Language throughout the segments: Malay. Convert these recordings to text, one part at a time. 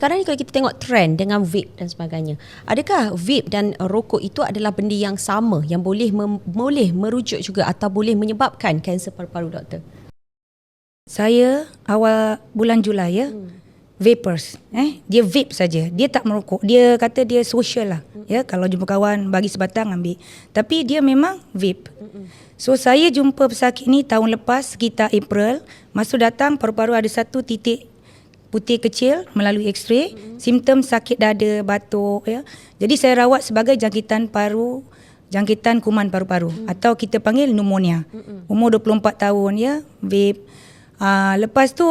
Sekarang ni kalau kita tengok trend dengan vape dan sebagainya. Adakah vape dan rokok itu adalah benda yang sama yang boleh mem- boleh merujuk juga atau boleh menyebabkan kanser paru-paru doktor? Saya awal bulan Julai ya. Hmm. Vapers eh dia vape saja dia tak merokok dia kata dia social lah hmm. ya kalau jumpa kawan bagi sebatang ambil tapi dia memang vape so saya jumpa pesakit ni tahun lepas sekitar April masuk datang paru-paru ada satu titik putih kecil melalui x-ray, mm-hmm. simptom sakit dada, batuk ya. Jadi saya rawat sebagai jangkitan paru, jangkitan kuman paru-paru mm-hmm. atau kita panggil pneumonia. Mm-hmm. Umur 24 tahun ya, vape. Uh, lepas tu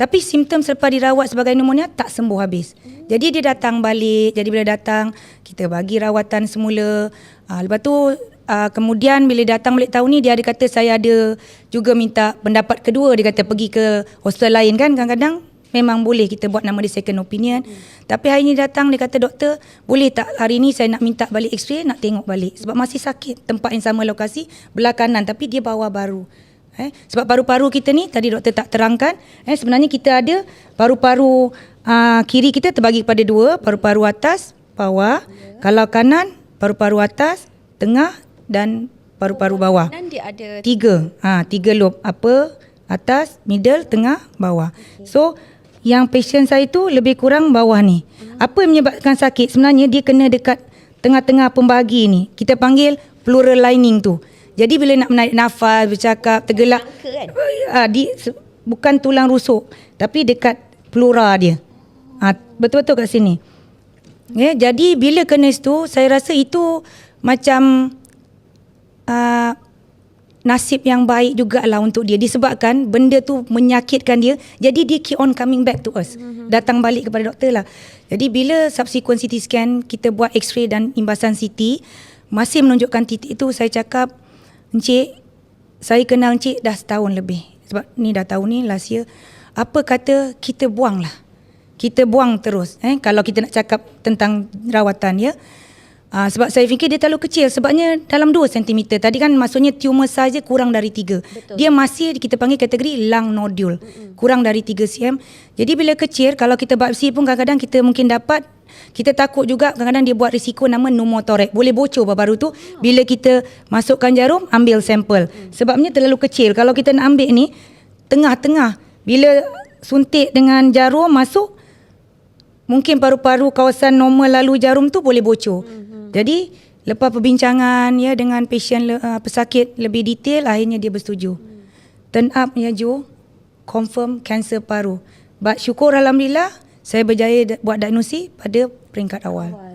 tapi simptom selepas dirawat sebagai pneumonia tak sembuh habis. Mm-hmm. Jadi dia datang balik. Jadi bila datang kita bagi rawatan semula. Uh, lepas tu uh, kemudian bila datang balik tahun ni dia ada kata saya ada juga minta pendapat kedua dia kata pergi ke hospital lain kan kadang-kadang memang boleh kita buat nama dia second opinion. Hmm. Tapi hari ni datang dia kata doktor, boleh tak hari ni saya nak minta balik x-ray nak tengok balik sebab masih sakit tempat yang sama lokasi belah kanan tapi dia bawa baru. Eh, sebab paru-paru kita ni tadi doktor tak terangkan, eh sebenarnya kita ada paru-paru uh, kiri kita terbagi kepada dua, paru-paru atas, bawah. Yeah. Kalau kanan, paru-paru atas, tengah dan paru-paru bawah. Dan dia ada tiga. Ha, tiga lob. Apa? Atas, middle, tengah, bawah. Okay. So, yang patient saya tu lebih kurang bawah ni. Apa yang menyebabkan sakit? Sebenarnya dia kena dekat tengah-tengah pembagi ni. Kita panggil pleural lining tu. Jadi bila nak menarik nafas, bercakap, tergelak. Kan? Uh, di, bukan tulang rusuk. Tapi dekat pleura dia. Uh, betul-betul kat sini. Yeah, jadi bila kena situ, saya rasa itu macam uh, nasib yang baik jugalah untuk dia. Disebabkan benda tu menyakitkan dia. Jadi dia keep on coming back to us. Mm-hmm. datang balik kepada doktor lah. Jadi bila subsequent CT scan kita buat x-ray dan imbasan CT masih menunjukkan titik itu saya cakap encik saya kenal encik dah setahun lebih. Sebab ni dah tahun ni last year. Apa kata kita buang lah. Kita buang terus. Eh kalau kita nak cakap tentang rawatan ya Uh, sebab saya fikir dia terlalu kecil sebabnya dalam 2 cm. Tadi kan maksudnya tumor saja kurang dari 3. Dia masih kita panggil kategori lung nodule. Mm-hmm. Kurang dari 3 cm. Jadi bila kecil kalau kita biopsi pun kadang-kadang kita mungkin dapat kita takut juga kadang-kadang dia buat risiko nama pneumotoraks. Boleh bocor baru tu bila kita masukkan jarum ambil sampel. Mm. Sebabnya terlalu kecil. Kalau kita nak ambil ni tengah-tengah bila suntik dengan jarum masuk mungkin paru-paru kawasan normal lalu jarum tu boleh bocor. Mm-hmm. Jadi lepas perbincangan ya dengan pasien uh, pesakit lebih detail akhirnya dia bersetuju. Hmm. Turn up ya Jo confirm kanser paru. But syukur alhamdulillah saya berjaya buat diagnosis pada peringkat awal. awal.